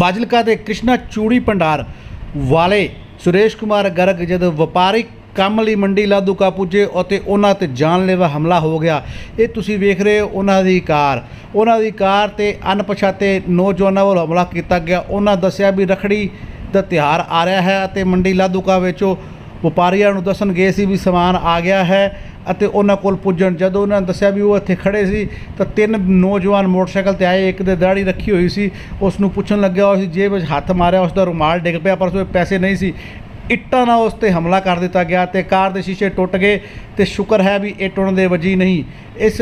ਫਾਜ਼ਿਲਕਾ ਦੇ ਕ੍ਰਿਸ਼ਨਾ ਚੂੜੀ ਭੰਡਾਰ ਵਾਲੇ ਸੁਰੇਸ਼ ਕੁਮਾਰ ਗਰਗ ਜਦ ਵਪਾਰਿਕ ਕੰਮ ਲਈ ਮੰਡੀ ਲਾਦੂਕਾ ਪੁੱਜੇ ਅਤੇ ਉਹਨਾਂ ਤੇ ਜਾਨਲੇਵਾ ਹਮਲਾ ਹੋ ਗਿਆ। ਇਹ ਤੁਸੀਂ ਵੇਖ ਰਹੇ ਹੋ, ਉਹਨਾਂ ਦੀ ਕਾਰ। ਉਹਨਾਂ ਦੀ ਕਾਰ ਤੇ ਅਣਪਛਾਤੇ ਨੌਜਵਾਨਾਂ ਵੱਲੋਂ ਹਮਲਾ ਕੀਤਾ ਗਿਆ। ਉਹਨਾਂ ਦੱਸਿਆ ਵੀ ਰਖੜੀ ਦਾ ਤਿਉਹਾਰ ਆ ਰਿਹਾ ਹੈ ਅਤੇ ਮੰਡੀ ਲਾਦੂਕਾ ਵਿੱਚੋਂ ਵਪਾਰੀਆਂ ਨੂੰ ਦੱਸਣ ਗਏ ਸੀ ਵੀ ਸਮਾਨ ਆ ਗਿਆ ਹੈ। ਅਤੇ ਉਹਨਾਂ ਕੋਲ ਪੁੱਜਣ, ਜਦੋਂ ਉਹਨਾਂ ਨੇ ਦੱਸਿਆ ਵੀ ਉਹ ਇੱਥੇ ਖੜੇ ਸੀ, ਤਾਂ ਤਿੰਨ ਨੌਜਵਾਨ ਮੋਟਰਸਾਈਕਲ ਤੇ ਆਏ, ਇੱਕ ਦੇ ਦਾੜੀ ਰੱਖੀ ਹੋਈ ਸੀ ਉਸ ਨੂੰ ਪੁੱਛਣ ਲੱਗਿਆ ਉਸ ਦੀ ਜੇਬ ਵਿੱਚ ਹੱਥ ਮਾਰਿਆ ਉਸ ਦਾ ਰੁਮਾਲ ਡਿੱਗ ਪਿਆ, ਪਰ ਉਸ ਵਿੱਚ ਪੈਸੇ ਨਹੀਂ ਸੀ। ਇੱਟਾਂ ਨਾਲ ਉਸ ਤੇ ਹਮਲਾ ਕਰ ਦਿੱਤਾ ਗਿਆ ਤੇ ਕਾਰ ਦੇ ਸ਼ੀਸ਼ੇ ਟੁੱਟ ਗਏ ਤੇ ਸ਼ੁਕਰ ਹੈ ਵੀ ਇਹ ਟੁੱਟਣ ਦੇ ਵਜੀ ਨਹੀਂ। ਇਸ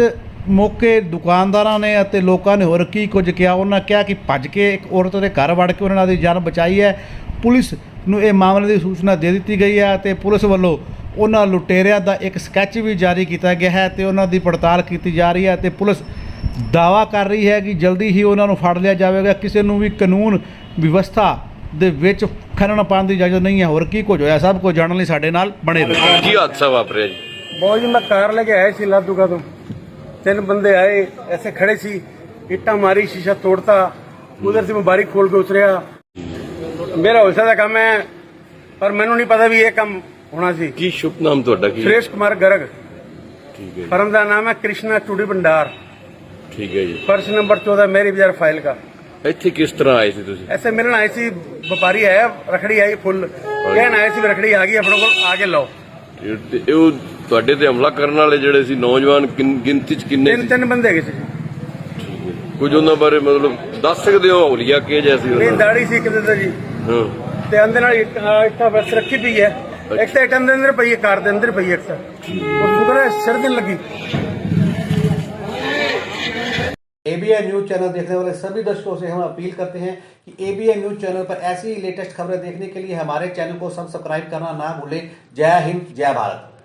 ਮੌਕੇ ਦੁਕਾਨਦਾਰਾਂ ਨੇ ਅਤੇ ਲੋਕਾਂ ਨੇ ਹੋਰ ਕੀ ਕੁਝ ਕਿਹਾ? ਉਹਨਾਂ ਕਿਹਾ ਕਿ ਭੱਜ ਕੇ ਇੱਕ ਔਰਤ ਦੇ ਘਰ ਵੜ ਕੇ ਉਹਨਾਂ ਦੀ ਜਾਨ ਬਚਾਈ ਹੈ। ਪੁਲਿਸ ਨੂੰ ਇਹ ਮਾਮਲੇ ਦੀ ਸੂਚਨਾ ਦੇ ਦਿੱਤੀ ਗਈ ਹੈ ਤੇ ਪੁਲਿਸ ਵੱਲੋਂ ਉਹਨਾਂ ਲੁਟੇਰਿਆਂ ਦਾ ਇੱਕ ਸਕੈਚ ਵੀ ਜਾਰੀ ਕੀਤਾ ਗਿਆ ਹੈ ਤੇ ਉਹਨਾਂ ਦੀ ਪੜਤਾਲ ਕੀਤੀ ਜਾ ਰਹੀ ਹੈ ਤੇ ਪੁਲਿਸ ਦਾਵਾ ਕਰ ਰਹੀ ਹੈ ਕਿ ਜਲਦੀ ਹੀ ਉਹਨਾਂ ਨੂੰ ਫੜ ਲਿਆ ਜਾਵੇਗਾ। ਕਿਸੇ ਨੂੰ ਵੀ ਕਾਨੂੰਨ ਵਿਵਸਥਾ ਦੇ ਵਿੱਚ ਖਨਨ ਪਾਉਣ ਦੀ ਇਜਾਜ਼ਤ ਨਹੀਂ ਹੈ। ਹੋਰ ਕੀ ਕੁਝ ਹੋਇਆ? ਸਭ ਕੁਝ ਜਾਣਨ ਲਈ ਸਾਡੇ ਨਾਲ ਬਣੇ ਰਹੋ। ਕੀ ਹਾਦਸਾ ਵਾਪਰਿਆ ਜੀ? ਬਹੁਤ ਜੀ ਮੈਂ ਕਾਰ ਲੈ ਕੇ ਆਇਆ ਸੀ ਲਾਦੂਗਾ ਤੋਂ। ਤਿੰਨ ਬੰਦੇ ਆਏ ਐਸੇ ਖੜੇ ਸੀ। ਇੱਟਾਂ ਮਾਰੀ ਸ਼ੀਸ਼ਾ ਤੋੜਤਾ। ਉਧਰ ਸੀ ਮੈਂ ਖੋਲ ਕੇ ਉਤਰਿਆ। ਮੇਰਾ ਹੁਸਾ ਦਾ ਕੰਮ ਹੈ ਪਰ ਮੈਨੂੰ ਨਹੀਂ ਪਤਾ ਵੀ ਇਹ ਕੰਮ ਹੋਣਾ ਸੀ। ਕੀ ਸ਼ੁਭ ਨਾਮ ਤੁਹਾਡਾ? ਕੀ ਸੁਰੇਸ਼ ਕੁਮਾਰ ਗਰਗ। ਠੀਕ ਹੈ ਜੀ, ਦਾ ਨਾਮ ਹੈ ਕ੍ਰਿਸ਼ਨਾ ਟੂਡੀ ਭੰਡਾਰ। ਠੀਕ ਹੈ ਜੀ। ਫਰਸ਼ ਨੰਬਰ 14 ਮੇਰੀ ਬਾਜ਼ਾਰ ਫਾਈਲ ਦਾ। ਇੱਥੇ ਕਿਸ ਤਰ੍ਹਾਂ ਆਏ ਸੀ ਤੁਸੀਂ? ਐਸੇ ਮਿਲਣ ਆਏ ਸੀ ਵਪਾਰੀ ਆਇਆ ਰਖੜੀ ਆਈ ਫੁੱਲ। ਕਹਿਣ ਆਏ ਸੀ ਰਖੜੀ ਆ ਗਈ ਆਪਣੇ ਕੋਲ ਆ ਕੇ ਲਓ। ਤੇ- ਉਹ ਤੁਹਾਡੇ ਤੇ ਹਮਲਾ ਕਰਨ ਵਾਲੇ ਜਿਹੜੇ ਸੀ ਨੌਜਵਾਨ ਗਿਣਤੀ ਚ ਕਿੰਨੇ ਤਿੰਨ ਤਿੰਨ ਬੰਦੇ ਹੈਗੇ ਸੀ। ਕੁਝ ਉਹਨਾਂ ਬਾਰੇ ਮਤਲਬ ਦੱਸ ਸਕਦੇ ਹੋ ਹੌਲੀਆ ਕਿਹ ਜੈਸੀ ਇਹ ਦਾੜੀ ਸੀ ਕਿਤੇ ਦਾ ਜੀ। ਹਾਂ। ਤੇ ਅੰਦਰ ਨਾਲ ਇੱਟ- ਬਸ ਰੱਖੀ ਪਈ ਹੈ। ਇੱਕ ਤਾਂ ਇੱਟਾਂ ਦੇ ਅੰਦਰ ਪਈ ਹੈ ਕਾਰ ਦੇ ਅੰਦਰ ਪਈ ਹੈ ਇੱਕ ਤਾਂ ਉਹ ਸ਼ੁਕਰ ਹੈ ਸਿਰ ਤੇ ਨੀ ਲੱਗੀ एबीएन न्यूज चैनल देखने वाले सभी दर्शकों से हम अपील करते हैं कि एबीएन न्यूज चैनल पर ऐसी ही लेटेस्ट खबरें देखने के लिए हमारे चैनल को सब्सक्राइब करना ना भूलें जय हिंद जय भारत